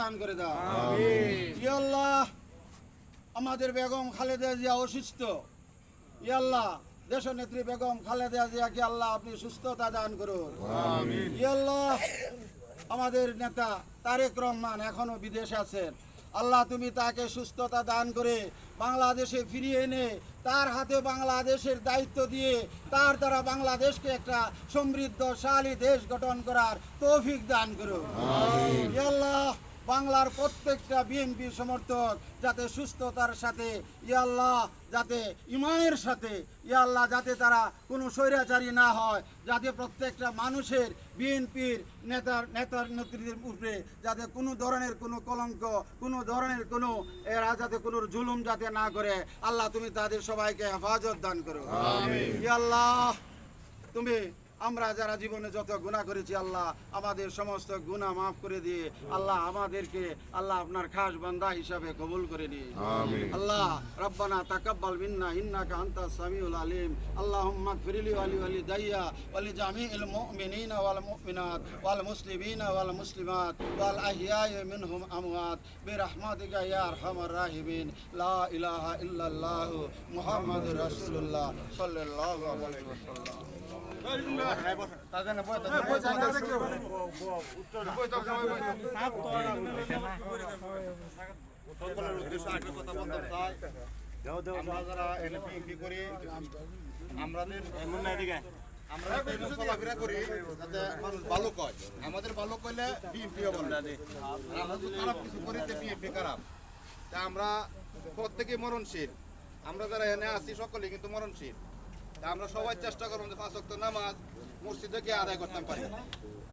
দান করে দাও। আল্লাহ আমাদের বেগম খালেদা জিয়া অসুস্থ। ইয়াল্লাহ দেশ নেত্রী বেগম খালেদা জিয়াকে আল্লাহ আপনি সুস্থতা দান করুন। ইয়া আল্লাহ আমাদের নেতা তারেক রহমান এখনও বিদেশে আছেন। আল্লাহ তুমি তাকে সুস্থতা দান করে বাংলাদেশে ফিরিয়ে এনে তার হাতে বাংলাদেশের দায়িত্ব দিয়ে তার দ্বারা বাংলাদেশকে একটা সমৃদ্ধশালী দেশ গঠন করার তৌফিক দান করো। আল্লাহ। বাংলার প্রত্যেকটা বিএনপি সমর্থক যাতে সুস্থতার সাথে ইয়াল্লাহ যাতে ইমানের সাথে ইয়াল্লাহ যাতে তারা কোনো স্বৈরাচারী না হয় যাতে প্রত্যেকটা মানুষের বিএনপির নেতার নেতার নেত্রীদের উপরে যাতে কোনো ধরনের কোনো কলঙ্ক কোনো ধরনের কোনো এরা যাতে কোনো জুলুম যাতে না করে আল্লাহ তুমি তাদের সবাইকে হেফাজত দান করো। ইয়াল্লাহ তুমি আমরা যারা জীবনে যত গুনাহ করেছি আল্লাহ আমাদের সমস্ত গুনাহ মাফ করে দিয়ে আল্লাহ আমাদেরকে আল্লাহ আপনার খাস বান্দা হিসাবে কবুল করে নিয়ে আল্লাহ রব্বানা তাকাব্বাল মিন্না ইন্নাকা আনতা সামিউল আলিম। আল্লাহুম্মা গফিরলি ওয়ালি ওয়ালি দাইয়া ওয়ালি জামিউল মুমিনিনা ওয়াল মুমিনাত ওয়াল মুসলিমিনা ওয়াল মুসলিমাত ওয়াল আহিয়াই মিনহুম আমওয়াত। বিরহমাতিকা ইয়া আরহামার রাহিমিন। লা ইলাহা ইল্লাল্লাহ মুহাম্মাদুর রাসূলুল্লাহ। সাল্লাল্লাহু আলাইহি ওয়াসাল্লাম। আমাদের ভালো কয় আমাদের বিএনপি খারাপ কিছু করি বিএনপি খারাপ তা আমরা প্রত্যেকে মরণশীল। আমরা যারা এনে আছি সকলে কিন্তু মরণশীল। আমরা সবাই চেষ্টা করব যে পাঁচ নামাজ মসজিদে গিয়ে আদায় করতে পারি।